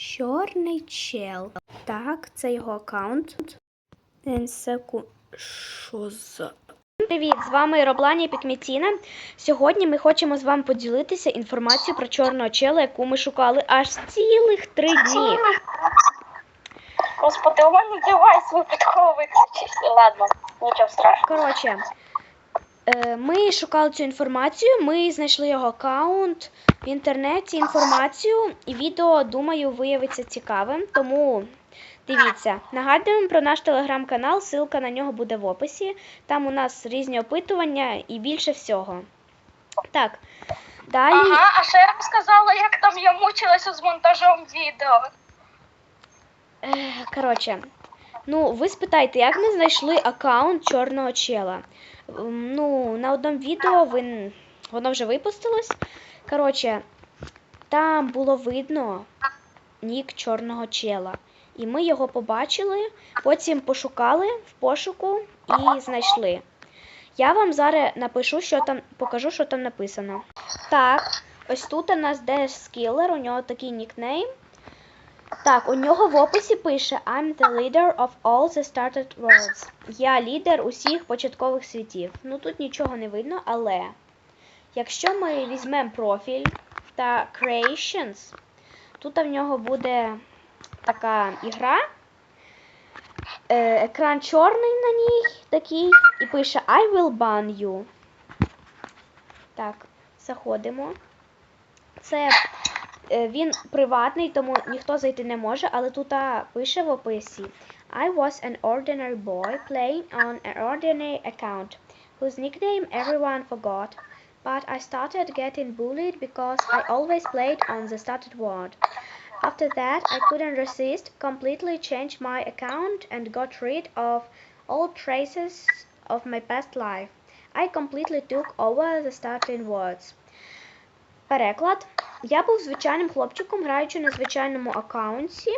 Чорний чел. Так, це його аккаунт. Енсеку. Що за. Привіт, з вами Роблані Пікмітіна. Сьогодні ми хочемо з вами поділитися інформацією про чорного чела, яку ми шукали аж цілих три дні. Господи, у мене девайс випадково виключився. Ладно, нічого страшного. Коротше, ми шукали цю інформацію, ми знайшли його аккаунт в інтернеті, інформацію, і відео, думаю, виявиться цікавим. Тому дивіться. Нагадуємо про наш телеграм-канал, ссылка на нього буде в описі. Там у нас різні опитування і більше всього. Так, далі. Ага, а ще я б сказала, як там я мучилася з монтажом відео. Е, Коротше, ну ви спитайте, як ми знайшли аккаунт чорного чела? М, Ну, на одному відео ви... воно вже випустилось. Коротше, там було видно нік чорного чела. І ми його побачили, потім пошукали в пошуку і знайшли. Я вам зараз напишу, що там, покажу, що там написано. Так, ось тут у нас Dash Skiller, у нього такий нікнейм. Так, у нього в описі пише I'm the leader of all the started worlds. Я лідер усіх початкових світів. Ну тут нічого не видно, але якщо ми візьмемо профіль та creations, тут в нього буде така ігра. Е, екран чорний на ній такий, і пише I will ban you. Так, заходимо. Це Він приватний, тому ніхто зайти не може, але тут а, пише в описі I was an ordinary boy playing on an ordinary account, whose nickname everyone forgot. But I started getting bullied because I always played on the started world. After that, I couldn't resist, completely changed my account and got rid of all traces of my past life. I completely took over the starting words. Переклад. Я був звичайним хлопчиком, граючи на звичайному аккаунті,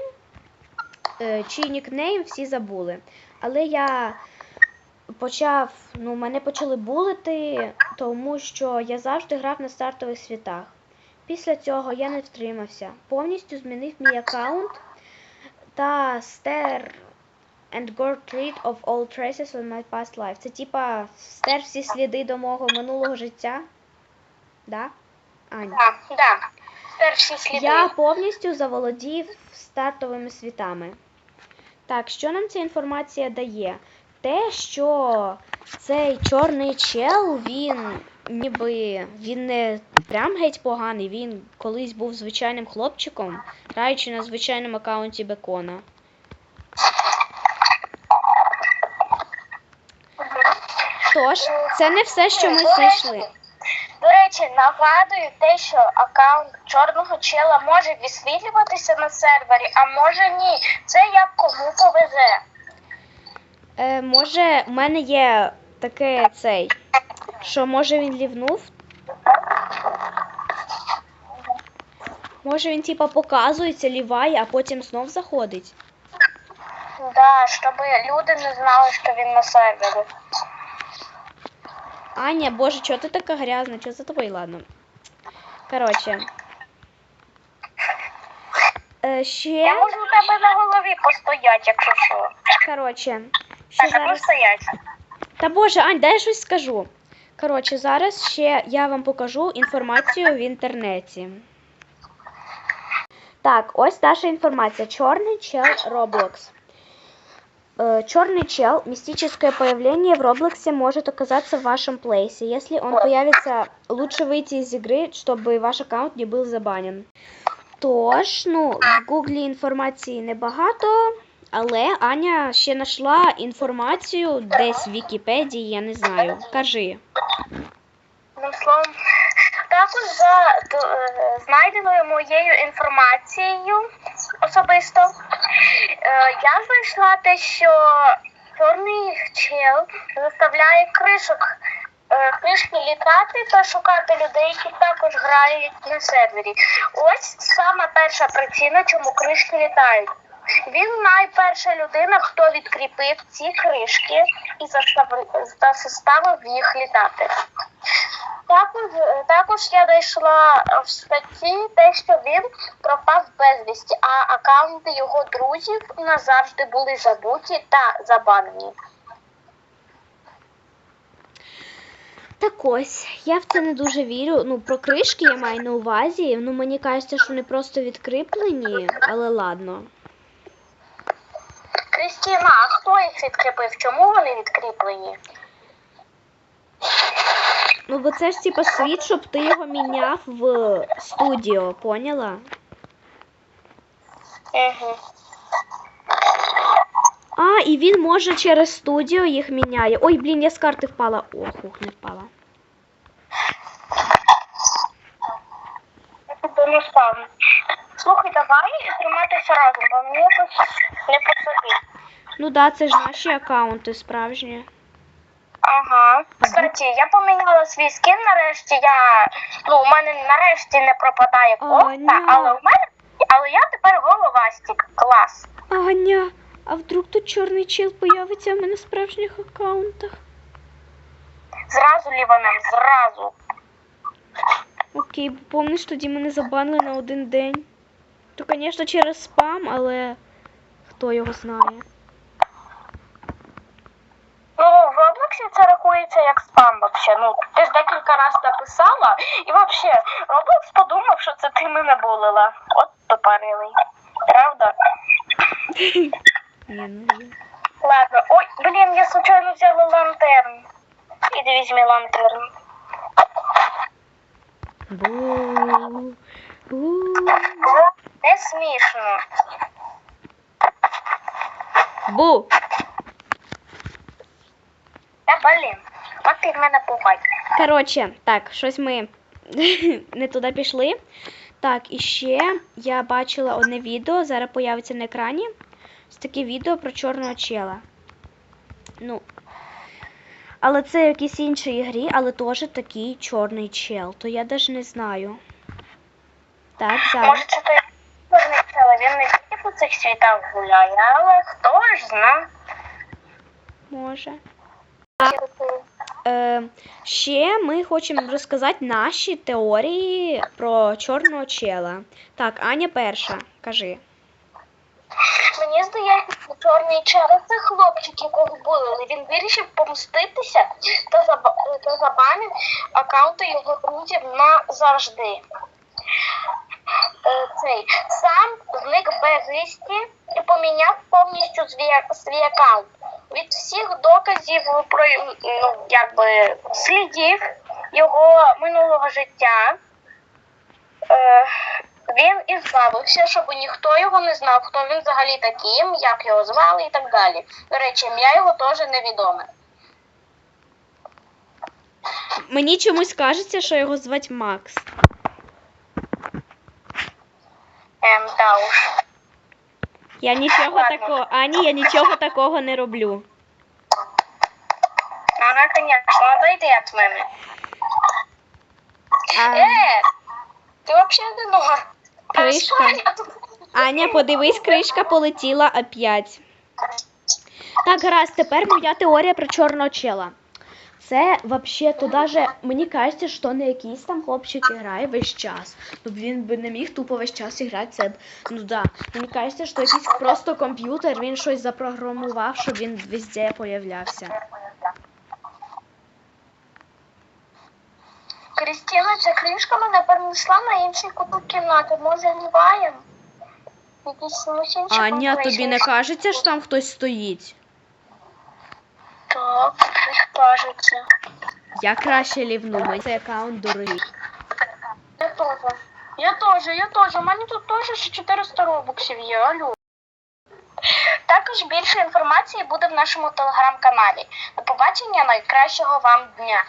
е, чий нікнейм всі забули. Але я почав, ну, мене почали булити, тому що я завжди грав на стартових світах. Після цього я не втримався, повністю змінив мій аккаунт та стер and got rid of all traces of my past life. Це типа стер всі сліди до мого минулого життя. Да? Аня. Так, да. Перші сліди. Я повністю заволодів стартовими світами. Так, що нам ця інформація дає? Те, що цей чорний чел, він ніби він не прям геть поганий, він колись був звичайним хлопчиком, граючи на звичайному аккаунті бекона. Тож, це не все, що ми знайшли. До речі, нагадую те, що аккаунт чорного чела може висвітлюватися на сервері, а може ні. Це як кому повезе. Е, може, у мене є таке цей, що може він лівнув. Може він типа показується, ліває, а потім знов заходить. Да, щоб люди не знали, що він на сервері. Аня, боже, чого ти така грязна? Чого за тобою? Ладно. Коротше. Е, ще, Я можу у тебе на голові постояти, якщо що. коротше, ще зараз. постоять. Та боже, Ань, дай я щось скажу. Коротше, зараз ще я вам покажу інформацію в інтернеті. Так, ось наша інформація. Чорний чел Roblox. Э, Черный чел, мистическое появление в Роблоксе может оказаться в вашем плейсе. Если он появится, лучше выйти из игры, чтобы ваш аккаунт не был забанен. Тож, ну, в гуглі інформації небагато, але Аня ще знайшла інформацію десь в Вікіпедії, я не знаю. Кажи. Одним словом, також за д- е, знайденою моєю інформацією особисто, е, я знайшла те, що чорний чел заставляє кришок. е, Кришки літати та шукати людей, які також грають на сервері. Ось сама перша причина, чому кришки літають. Він найперша людина, хто відкріпив ці кришки і заставив, їх літати. Також, також я знайшла в статті те, що він пропав безвісті, а аккаунти його друзів назавжди були забуті та забанені. Так ось, я в це не дуже вірю. Ну, про кришки я маю на увазі. Ну, мені кажеться, що вони просто відкріплені, але ладно. Крістіна, а хто їх відкріпив? Чому вони відкріплені? Ну, бо це ж типа світ, щоб ти його міняв в студіо, поняла? Угу. А, і він може через студіо їх міняє. Ой, блін, я з карти впала. Ох, ух, не впала. не спав. Слухай, давай триматися разом, бо мені якось не по собі. Ну да, це ж наші аккаунти справжні. Ага. Кстати, я поміняла свій скін нарешті. Я ну у мене нарешті не пропадає кофта, але у мене але я тепер головастік. Клас. Аня, а вдруг тут чорний чел появиться в мене в справжніх аккаунтах? Зразу ліванем, зразу. Окей, бо помниш, тоді мене забанили на один день. То, звісно, через спам, але хто його знає. Ну, в це рахується як спам вообще. Ну, ти ж декілька разів написала, і вообще Роблокс подумав, що це ти мене булила. От тупорилий. Правда? Ну. Ладно. Ой, блін, я случайно взяла лантерн. Іди візьми лантерн. Бу. Бу. Не смішно. Бу. Блін. От ти в мене пугай. Коротше, так, щось ми не туди пішли. Так, і ще я бачила одне відео, зараз появиться на екрані. Ось таке відео про чорного чела. Ну. Але це в якійсь іншій ігрі, але теж такий чорний чел. То я навіть не знаю. Так, зараз. Може, це той чорний чоловік, він не тільки по цих світах гуляє, але хто ж зна. Може. Е, ще ми хочемо розказати наші теорії про чорного чела. Так, Аня перша, кажи. Мені здається, що чорний через це хлопчик, якого булили. Він вирішив помститися та, заба... та забанив аккаунти його друзів назавжди. Е, Цей сам зник безвісті і поміняв повністю свій, свій аккаунт. Від всіх доказів про ну, якби, слідів його минулого життя. Е, він і збавився, щоб ніхто його не знав, хто він взагалі таким, як його звали і так далі. До речі, ім'я його теж невідоме. Мені чомусь кажеться, що його звати Макс. Ем, да уж. Я нічого Ладно. такого, Ані, я нічого такого не роблю. Вона, звісно, odійди від мене. А, Е, ти взагалі не нога. Кришка. Аня, подивись, кришка полетіла опять. Так, гаразд, тепер моя теорія про чорного чела. Це взагалі то даже мені кажеться, що не якийсь там хлопчик грає весь час. Ну він би не міг тупо весь час грати. Це б- ну да. Мені кажеться, що якийсь просто комп'ютер, він щось запрограмував, щоб він везде появлявся. Крістіна, ця кришка мене перенесла на інший куток кімнати. Може, ліваєм? Якийсь сумасшедший Аня, тобі не кажеться, що там хтось стоїть? Так, кажеться. Я краще лівну, мені цей аккаунт дорогий. Я теж. Я теж, я теж. У мене тут теж ще 400 робоксів є, алло. Також більше інформації буде в нашому телеграм-каналі. До побачення найкращого вам дня.